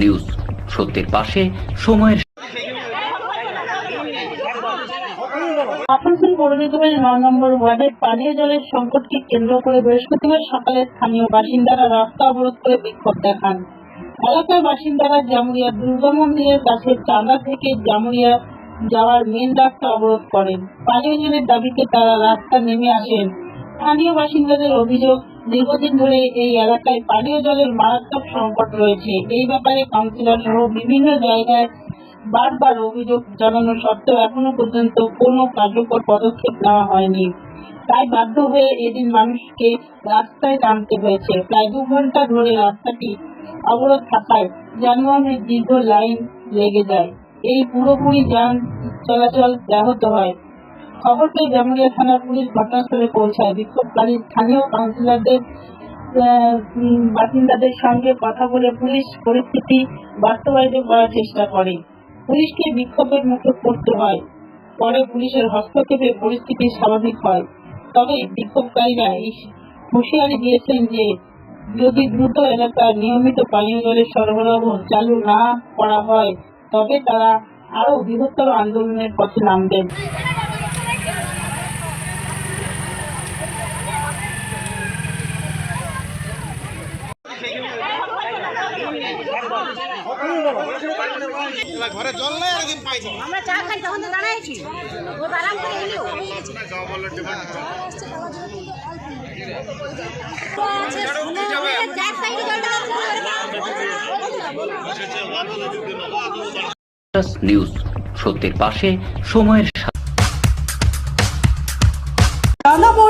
News. সত্যের পাশে সময়ের আসানসোল পৌর নিগমের ন নম্বর ওয়ার্ডের পানীয় জলের সংকটকে কেন্দ্র করে বৃহস্পতিবার সকালে স্থানীয় বাসিন্দারা রাস্তা অবরোধ করে বিক্ষোভ দেখান। এলাকার বাসিন্দারা জামুরিয়া দুর্গা মন্দিরের কাছে চাঁদা থেকে জামুরিয়া যাওয়ার মেন রাস্তা অবরোধ করেন। পানীয় জলের দাবিতে তারা রাস্তা নেমে আসেন। স্থানীয় বাসিন্দাদের অভিযোগ দীর্ঘদিন ধরে এই এলাকায় পানীয় জলের মারাত্মক সংকট রয়েছে। এই ব্যাপারে কাউন্সিলর সহ বিভিন্ন জায়গায় বারবার অভিযোগ জানানো সত্ত্বেও এখনও পর্যন্ত কোনো কার্যকর পদক্ষেপ নেওয়া হয়নি। তাই বাধ্য হয়ে এদিন মানুষকে রাস্তায় নামতে হয়েছে। প্রায় দু ঘণ্টা ধরে রাস্তাটি অবরোধ থাকায় যানবাহনের দীর্ঘ লাইন লেগে যায়। এই পুরোপুরি যান চলাচল ব্যাহত হয়। খবর জামুরিয়া থানার পুলিশ ঘটনাস্থলে পৌঁছায় বিক্ষোভকারী স্থানীয় কাউন্সিলরদের বাসিন্দাদের সঙ্গে কথা বলে পুলিশ পরিস্থিতি বাস্তবায়িত করার চেষ্টা করে। পুলিশকে বিক্ষোভের মুখে পড়তে হয়, পরে পুলিশের হস্তক্ষেপে পরিস্থিতি স্বাভাবিক হয়। তবে বিক্ষোভকারীরা এই হুঁশিয়ারি দিয়েছেন যে, যদি দ্রুত এলাকার নিয়মিত পানীয় জলের সরবরাহ চালু না করা হয়, তবে তারা আরও বৃহত্তর আন্দোলনের পথে নামবেন। ঘরে জল নাই আর আমরা চা খাই, তখন তো দাঁড়াইছি। ও আরাম করে নিউজ সত্যের পাশে, সময়ের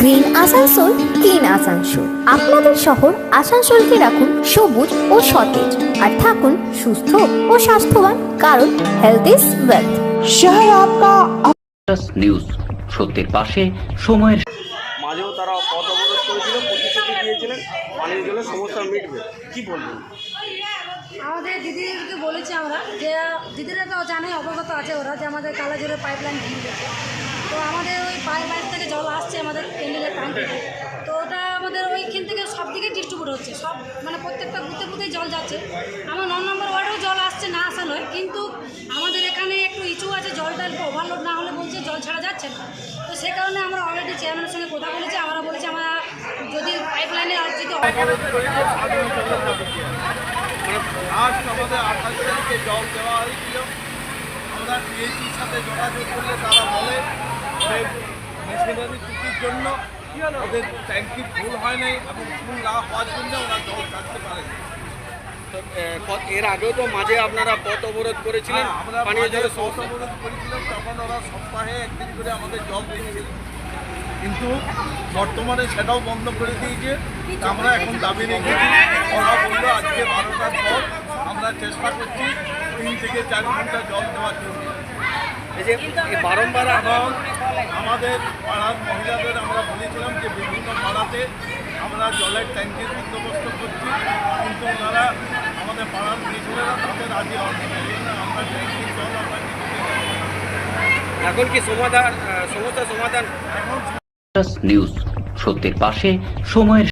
Green Asansol clean Asansol. আপনাদের শহর আসানসোলকে রাখুন সবুজ ও সতেজ আর থাকুন সুস্থ ও স্বাস্থ্যবান কারণ হেলথ ইজ ওয়েলথ শহর আপনার নিউজ সত্যের পাশে সময়ের মাঝেও তারা পথ অবরোধ করেছিল প্রতিশ্রুতি দিয়েছিলেন পানির জন্য সমস্যা মিটবে। কি বলবেন? আমাদের দিদিকে বলেছি আমরা যে দিদিরা তো জানে অবগত আছে ওরা যে আমাদের কালাজোরে পাইপ লাইন ভেঙে গেছে। তো আমাদের ওই পাইপ লাইন থেকে জল আসছে তো ওটা আমাদের ওইখান থেকে সব দিকে ডিস্ট্রিবিউট হচ্ছে। সব মানে প্রত্যেকটা বুথে বুথে জল যাচ্ছে। আমার ন নম্বর ওয়ার্ডেও জল আসছে, না আসা নয়। কিন্তু আমাদের এখানে একটু ইস্যু আছে, জলটা একটু ওভারলোড না হলে বলছে জল ছাড়া যাচ্ছে না। তো সে কারণে আমরা অলরেডি চেয়ারম্যানের সঙ্গে কথা বলেছি। আমরা বলেছি, আমরা যদি পাইপ লাইনে যদি আমরা পিএইচির সাথে যোগাযোগ করলে তারা বলে মেশিনারি ত্রুটির জন্য ওদের ট্যাঙ্কি ফুল হয় নাই এবং ফুল না হওয়ার জন্য ওরা জল ছাড়তে পারে এর আগেও তো মাঝে আপনারা পথ অবরোধ করেছিলেন হ্যাঁ, আমরা পানীয় জলের সমস্যা। অবরোধ করেছিলাম তখন ওরা সপ্তাহে একদিন করে আমাদের জল দিয়েছিল। কিন্তু বর্তমানে সেটাও বন্ধ করে দিয়েছে। আমরা এখন দাবি রেখেছি ওরা বলল আজকে বারোটার পর আমরা চেষ্টা করছি তিন থেকে চার ঘণ্টা জল দেওয়ার জন্য। এই যে এই বারংবার আমাদের পাড়ার মহিলাদের আমরা বলেছিলাম যে আমরা জলের ট্যাঙ্কের বন্দোবস্ত করছি কিন্তু ওনারা আমাদের পাড়ার মিশনেরা তাতে রাজি হন আমরা ট্যাঙ্কির জল আমরা এখন কি সমাধান সমস্যার সমস্যা সমাধান? এখন নিউজ সত্যের পাশে সময়ের